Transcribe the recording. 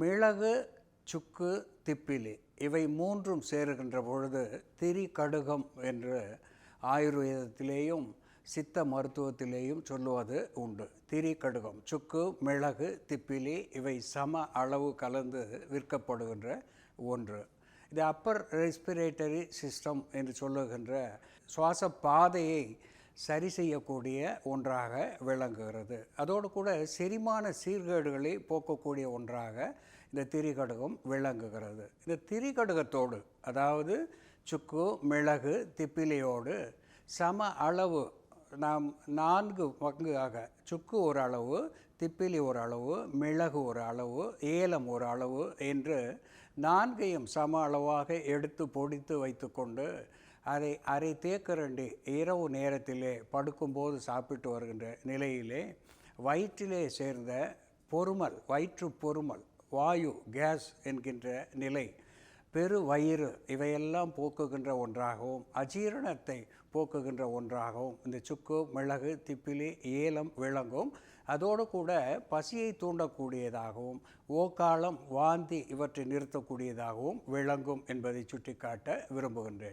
மிளகு சுக்கு திப்பிலி இவை மூன்றும் சேருகின்ற பொழுது திரி கடுகம் என்று ஆயுர்வேதத்திலேயும் சித்த மருத்துவத்திலேயும் சொல்லுவது உண்டு. திரி கடுகம் சுக்கு மிளகு திப்பிலி இவை சம அளவு கலந்து விற்கப்படுகின்ற ஒன்று. இது அப்பர் ரெஸ்பிரேட்டரி சிஸ்டம் என்று சொல்லுகின்ற சுவாச பாதையை சரி செய்யக்கூடிய ஒன்றாக விளங்குகிறது. அதோடு கூட செரிமான சீர்கேடுகளை போக்கக்கூடிய ஒன்றாக இந்த திரிகடுகம் விளங்குகிறது. இந்த திரிகடுகத்தோடு அதாவது சுக்கு மிளகு திப்பிலியோடு சம அளவு நாம் நான்கு பங்காக சுக்கு ஒரு அளவு திப்பிலி ஒரு அளவு மிளகு ஒரு அளவு ஏலம் ஒரு அளவு என்று நான்கையும் சம அளவாக எடுத்து பொடித்து வைத்துக்கொண்டு அதை அரை தேக்கரண்டு இரவு நேரத்திலே படுக்கும்போது சாப்பிட்டு வருகின்ற நிலையிலே வயிற்றிலே சேர்ந்த பொறுமல் வயிற்று பொறுமல் வாயு கேஸ் என்கின்ற நிலை பெரு வயிறு இவையெல்லாம் போக்குகின்ற ஒன்றாகவும் அஜீரணத்தை போக்குகின்ற ஒன்றாகவும் இந்த சுக்கு மிளகு திப்பிலி ஏலம் விளங்கும். அதோடு கூட பசியை தூண்டக்கூடியதாகவும் ஓக்காலம் வாந்தி இவற்றை நிறுத்தக்கூடியதாகவும் விளங்கும் என்பதை சுட்டிக்காட்ட விரும்புகின்றேன்.